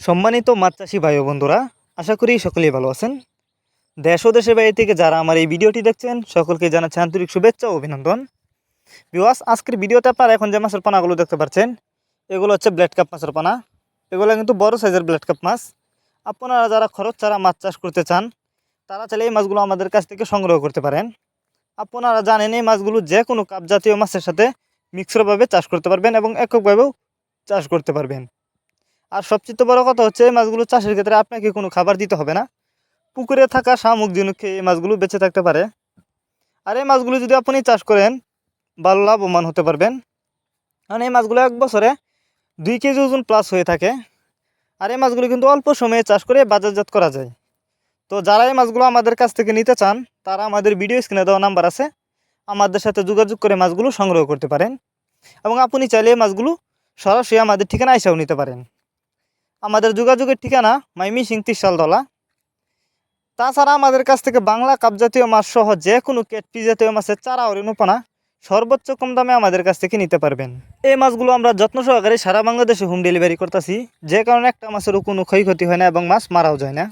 সম্মানিত মাছ চাষি ভাই বন্ধুরা, আশা করি সকলেই ভালো আছেন। দেশ ও দেশের বাইরে থেকে যারা আমার এই ভিডিওটি দেখছেন, সকলকে জানাচ্ছি আন্তরিক শুভেচ্ছা ও অভিনন্দন। বিওয়াস আজকের ভিডিওতে আপনারা এখন যে মাছের পানাগুলো দেখতে পাচ্ছেন, এগুলো হচ্ছে ব্ল্যাড কাপ মাছের পানা। এগুলো কিন্তু বড় সাইজের ব্ল্যাড কাপ মাছ। আপনারা যারা খরচ ছাড়া মাছ চাষ করতে চান, তারা চাইলে এই মাছগুলো আমাদের কাছ থেকে সংগ্রহ করতে পারেন। আপনারা জানেন এই মাছগুলো যে কোনো কাপ জাতীয় মাছের সাথে মিক্সরভাবে চাষ করতে পারবেন এবং এককভাবেও চাষ করতে পারবেন। আর সবচেয়ে বড় কথা হচ্ছে, এই মাছগুলো চাষের ক্ষেত্রে আপনাকে কোনো খাবার দিতে হবে না। পুকুরে থাকা শামুক, ঝিনুক খেয়ে এই মাছগুলো বেঁচে থাকতে পারে। আর এই মাছগুলো যদি আপনি চাষ করেন, ভালো লাভবান হতে পারবেন। কারণ এই মাছগুলো এক বছরে দুই কেজি ওজন প্লাস হয়ে থাকে। আর এই মাছগুলো কিন্তু অল্প সময়ে চাষ করে বাজারজাত করা যায়। তো যারা এই মাছগুলো আমাদের কাছ থেকে নিতে চান, তারা আমাদের ভিডিও স্ক্রিনে দেওয়া নাম্বার আছে। আমাদের সাথে যোগাযোগ করে মাছগুলো সংগ্রহ করতে পারেন। এবং আপনি চাইলে এই মাছগুলো সরাসরি আমাদের ঠিকানা এসেও নিতে পারেন। আমাদের যোগাযোগের ঠিকানা মাইমি সিং তিরশালতলা তাছাড়া আমাদের কাছ থেকে বাংলা কাপজাতীয় মাছ সহ যে কোনো কেটপি জাতীয় মাছের চারা অরিনুপনা সর্বোচ্চ কম দামে আমাদের কাছ থেকে নিতে পারবেন। এই মাছগুলো আমরা যত্ন সহকারে সারা বাংলাদেশে হোম ডেলিভারি করতেছি, যে কারণে একটা মাছেরও কোনো ক্ষয়ক্ষতি হয় না এবং মাছ মারাও যায় না।